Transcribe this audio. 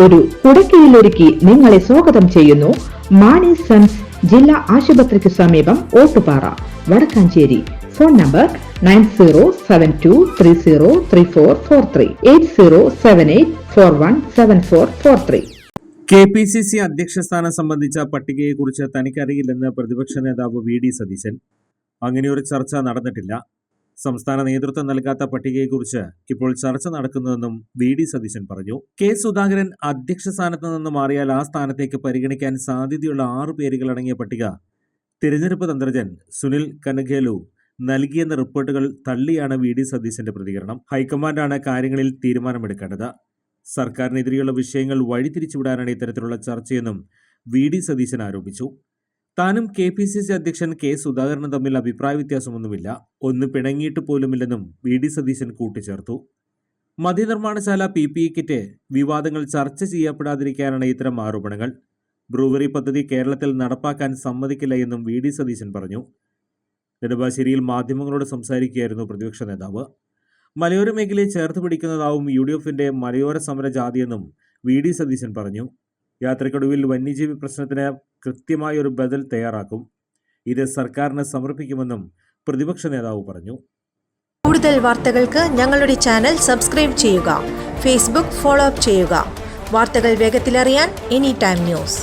ഒരു കുടക്കീഴിലൊരുക്കി നിങ്ങളെ സ്വാഗതം ചെയ്യുന്നു. മാണി സൺസ് ജില്ലാ ആശുപത്രിക്ക് സമീപം Ottupara Vadakkanchery. Phone number nine zero seven two three zero three four four three eight zero seven eight four one seven four four three. K P C C അധ്യക്ഷ സ്ഥാനം സംബന്ധിച്ച പട്ടികയെക്കുറിച്ച് തനിക്കറിയില്ലെന്ന് പ്രതിപക്ഷ നേതാവ് വി ഡി സതീശൻ. അങ്ങനെയൊരു ചർച്ച നടന്നിട്ടില്ല. സംസ്ഥാന നേതൃത്വം നൽകാത്ത പട്ടികയെക്കുറിച്ച് ഇപ്പോൾ ചർച്ച നടക്കുന്നതെന്നും വി ഡി സതീശൻ പറഞ്ഞു. കെ സുധാകരൻ അധ്യക്ഷ സ്ഥാനത്ത് നിന്ന് മാറിയാൽ ആ സ്ഥാനത്തേക്ക് പരിഗണിക്കാൻ സാധ്യതയുള്ള പേരുകൾ പേരുകളടങ്ങിയ പട്ടിക തിരഞ്ഞെടുപ്പ് തന്ത്രജൻ സുനിൽ കനഗേലു നൽകിയെന്ന റിപ്പോർട്ടുകൾ തള്ളിയാണ് വി ഡി സതീശന്റെ പ്രതികരണം. ഹൈക്കമാൻഡാണ് കാര്യങ്ങളിൽ തീരുമാനമെടുക്കേണ്ടത്. സർക്കാരിനെതിരെയുള്ള വിഷയങ്ങൾ വഴിതിരിച്ചുവിടാനാണ് ഇത്തരത്തിലുള്ള ചർച്ചയെന്നും വി ഡി സതീശൻ ആരോപിച്ചു. താനും കെ പി സി സി അധ്യക്ഷൻ കെ സുധാകരനും തമ്മിൽ അഭിപ്രായ വ്യത്യാസമൊന്നുമില്ല. ഒന്ന് പിണങ്ങിയിട്ട് പോലുമില്ലെന്നും വി ഡി സതീശൻ കൂട്ടിച്ചേർത്തു. മദ്യനിർമ്മാണശാല പി പി ഇ കിറ്റ് വിവാദങ്ങൾ ചർച്ച ചെയ്യപ്പെടാതിരിക്കാനാണ് ഇത്തരം ആരോപണങ്ങൾ. ബ്രൂവറി പദ്ധതി കേരളത്തിൽ നടപ്പാക്കാൻ സമ്മതിക്കില്ല എന്നും വി ഡി സതീശൻ പറഞ്ഞു. നെടുമ്പാശ്ശേരിയിൽ മാധ്യമങ്ങളോട് സംസാരിക്കുകയായിരുന്നു പ്രതിപക്ഷ നേതാവ്. മലയോര മേഖലയെ ചേർത്ത് പിടിക്കുന്നതാവും യു ഡി എഫിന്റെ മലയോര സമര ജാതിയെന്നും വി ഡി സതീശൻ പറഞ്ഞു. യാത്രയ്ക്കൊടുവിൽ വന്യജീവി പ്രശ്നത്തിന് കൃത്യമായ ഒരു ബദൽ തയ്യാറാക്കും. ഇത് സർക്കാരിന് സമർപ്പിക്കുമെന്നും പ്രതിപക്ഷ നേതാവ് പറഞ്ഞു. കൂടുതൽ വാർത്തകൾക്ക് ഞങ്ങളുടെ ചാനൽ സബ്സ്ക്രൈബ് ചെയ്യുക. ഫേസ്ബുക്ക് ഫോളോ അപ്പ് ചെയ്യുക. വാർത്തകൾ വേഗത്തിലറിയാൻ എനി ടൈം ന്യൂസ്.